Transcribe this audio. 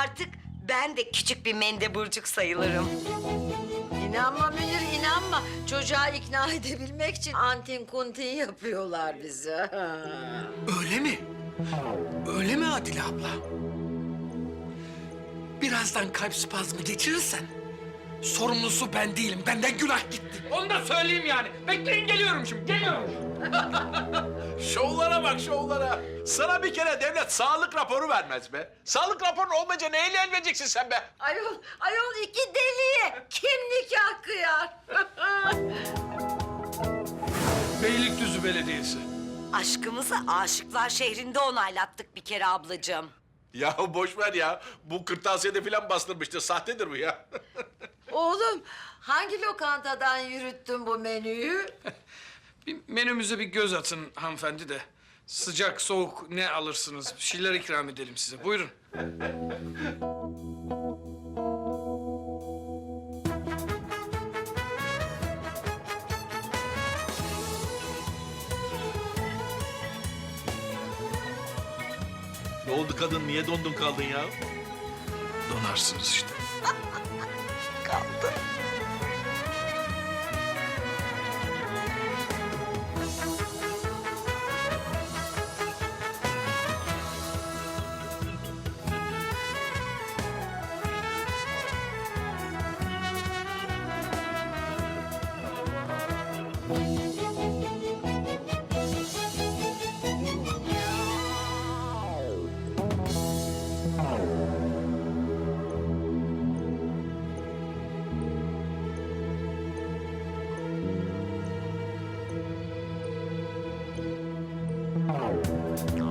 artık ben de küçük bir mendeburcuk sayılırım. İnanma Münir inanma. Çocuğa ikna edebilmek için antin kuntin yapıyorlar bize. Öyle mi? Öyle mi Adile abla? Birazdan kalp spazmı geçirirsen sorumlusu ben değilim. Benden günah gitti. Onu da söyleyeyim yani. Bekleyin geliyorum şimdi, geliyorum. Şovlara bak şovlara. Sana bir kere devlet sağlık raporu vermez be. Sağlık raporun olmayınca neyle el vereceksin sen be? ayol, ayol iki deliye kim nikah kıyar? Beylikdüzü Belediyesi. Aşkımızı aşıklar şehrinde onaylattık bir kere ablacığım. Ya boş ver ya. Bu kırtasiyede falan bastırmıştır. Sahtedir bu ya. Oğlum hangi lokantadan yürüttün bu menüyü? Bir menümüze bir göz atın hanımefendi de. Sıcak, soğuk ne alırsınız? Bir şeyler ikram edelim size. Buyurun. ne oldu kadın? Niye dondun kaldın ya? Donarsınız işte. Kaldı. 啊。